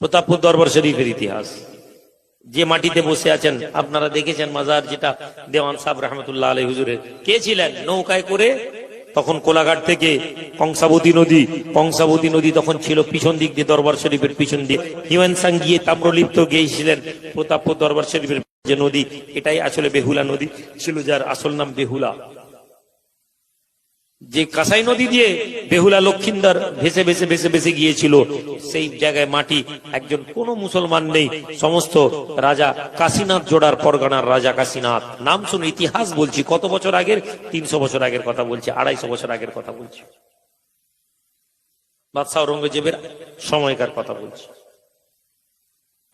প্রতাপপুর দরবার শরীফের ইতিহাস। যে মাটিতে বসে আছেন, আপনারা দেখেছেন মাজার যেটা দেওয়ান সাহেব রহমতুল্লাহ আলী হুজুরের কে ছিলেন? নৌকায় করে তখন কোলাঘাট থেকে কংসাবতী নদী কংসাবতী নদী তখন ছিল পিছন দিক দিয়ে দরবার শরীফের পিছন দিয়ে। হিউয়ান সাং গিয়ে তাম্রলিপ্ত গিয়েছিলেন প্রতাপপুর দরবার শরীফের যে নদী, এটাই আসলে বেহুলা নদী। ছিল যার আসল নাম বেহুলা। যে কাসাই নদী দিয়ে বেহুলা লক্ষিন্দার ভেসে ভেসে ভেসে ভেসে গিয়েছিল, সেই জায়গায় মাটি, একজন কোন মুসলমান নেই, সমস্ত রাজা কাশীনাথ জোড়ার পরগনার রাজা কাশীনাথ। নাম শুনে ইতিহাস বলছি, কত বছর আগের? তিনশো বছর আগের কথা বলছি, আড়াইশো বছর আগের কথা বলছি। বাদশাহ ঔরঙ্গজেবের সময়কার কথা বলছি।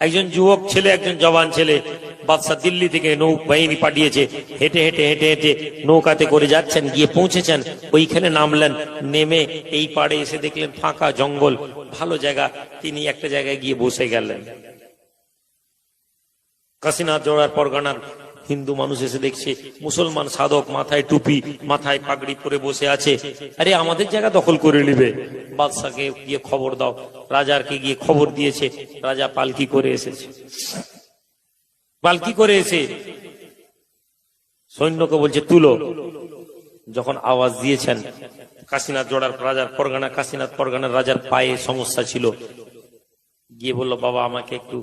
একজন যুবক ছেলে, একজন জবান ছেলে বাদশাহ দিল্লি থেকে নৌ বাহিনী পাঠিয়েছে। হেঁটে হেঁটে হেঁটে হেঁটে নৌকাতে করে যাচ্ছেন, গিয়ে পৌঁছেছেন। ওইখানে নামলেন, নেমে এই পাড়ে এসে দেখলেন ফাঁকা জঙ্গল, ভালো জায়গা। তিনি একটা জায়গায় গিয়ে বসে গেলেন। কাশীনাথ জোড়ার পরগনার হিন্দু মানুষ এসে দেখছে, মুসলমান সাধক মাথায় টুপি, মাথায় পাগড়ি পরে বসে আছে। আরে, আমাদের জায়গা দখল করে নিবে। বাদশাকে গিয়ে খবর দাও। রাজারকে গিয়ে খবর দিয়েছে, রাজা পালকি করে এসেছে। পালকি করে এসে সৈন্যকে বলছে, তুলো। যখন আওয়াজ দিয়েছেন, কাশীনাথ জোড়ার রাজার পরগনা, কাশীনাথ পরগনার রাজার পায়ে সমস্যা ছিল। গিয়ে বলল, বাবা, আমাকে একটু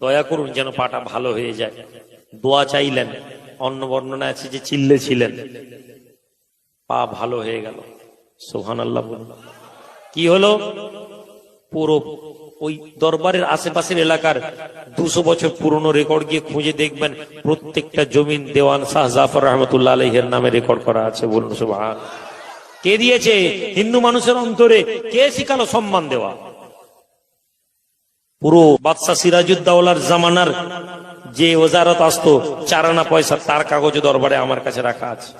দয়া করুন যেন পাটা ভালো হয়ে যায়। দোয়া চাইলেন অন্য বর্ণনা আছে যে চিল্লে ছিলেন। পা ভালো হয়ে গেল। সোহান আল্লাহ কি হলো? পুরো ওই দরবারের আশেপাশের এলাকার দুশো বছর পুরনো রেকর্ড গিয়ে খুঁজে দেখবেন, প্রত্যেকটা জমিন দেওয়ান শাহ জাফর রহমতুল্লাহ আলহের নামে রেকর্ড করা আছে, বলুন কে দিয়েছে? হিন্দু মানুষের অন্তরে কে শিখালো সম্মান দেওয়া? পুরো বাদশাহ সিরাজুদ্দৌলার জামানার যে ওজারত আসতো, চারানা পয়সা তার কাগজ দরবারে আমার কাছে রাখা আছে।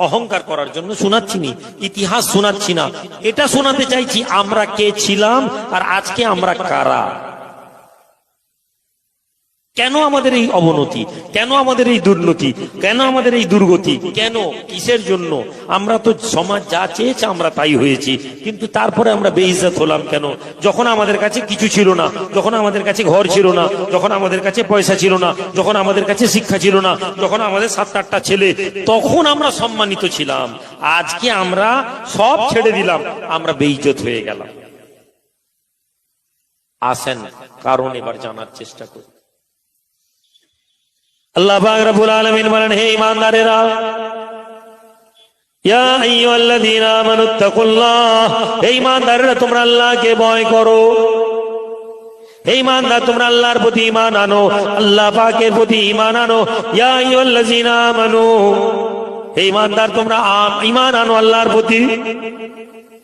অহংকার করার জন্য শোনাচ্ছি নি, ইতিহাস শোনাচ্ছি না। এটা শোনাতে চাইছি, আমরা কে ছিলাম আর আজকে আমরা কারা? কেন আমাদের এই অবনতি? কেন আমাদের এই দুর্নতি? কেন আমাদের এই দুর্গতি? কেন? কিসের জন্য? আমরা তো সমাজ যা চেয়েছে আমরা তাই হয়েছি। কিন্তু তারপরে আমরা বেইজ্জত হলাম কেন? যখন আমাদের কাছে কিছু ছিল না, যখন আমাদের কাছে ঘর ছিল না, যখন আমাদের কাছে পয়সা ছিল না, যখন আমাদের কাছে শিক্ষা ছিল না, যখন আমাদের সাত আটটা ছেলে, তখন আমরা সম্মানিত ছিলাম। আজকে আমরা সব ছেড়ে দিলাম। আমরা বেইজ্জত হয়ে গেলাম। আসেন, কারণ এবার জানার চেষ্টা করি। আল্লাহ পাক রব্বুল আলামিন বলেন, হে ঈমানদারেরা, ইয়া আইয়ুহাল্লাযীনা হে তোমরা আল্লাহকে ভয় করো। ঈমানদার, তোমরা আল্লাহর প্রতি ঈমান আনো, আল্লাহ পাকের প্রতি ঈমান আনো। ইয়া আইয়ুহাল্লাযীনা আমানু, হে তোমরা ঈমান আনো আল্লাহর প্রতি।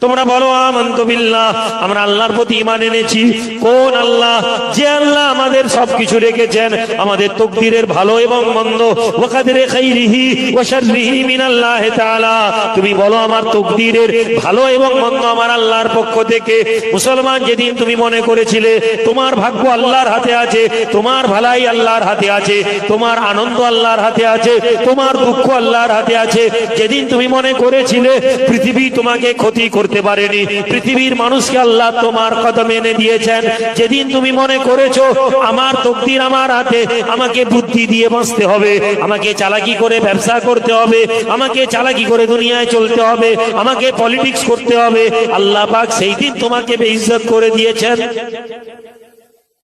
তোমরা বলো, আমন্ত বিল্লাহ, আমরা আল্লাহর প্রতি ইমান এনেছি। কোন আল্লাহ, যে আল্লাহ আমাদের সবকিছু রেখেছেন। আমাদের তকদিরের ভালো এবং মন্দ। ওয়াকাদিরে খাইরিহি ওয়া শাররিহি মিনাল্লাহি তাআলা। তুমি বলো আমার তকদিরের ভালো এবং মন্দ আমার আল্লাহর পক্ষ থেকে। মুসলমান যেদিন তুমি মনে করেছিলে, তোমার ভাগ্য আল্লাহর হাতে আছে, তোমার ভালাই আল্লাহর হাতে আছে, তোমার আনন্দ আল্লাহর হাতে আছে, তোমার দুঃখ আল্লাহর হাতে আছে। যেদিন তুমি মনে করেছিলে, পৃথিবী তোমাকে ক্ষতি করতে পারেনি। পৃথিবীর মানুষকে আল্লাহ তোমার কদমে এনে দিয়েছেন। যেদিন তুমি মনে করেছ আমার তকদির আমার হাতে আমাকে বুদ্ধি দিয়ে বাঁচতে হবে। আমাকে চালাকি করে ব্যবসা করতে হবে। আমাকে চালাকি করে দুনিয়ায় চলতে হবে। আমাকে পলিটিক্স করতে হবে। আল্লাহ পাক সেই দিন তোমাকে বেইজ্জত করে দিয়েছেন।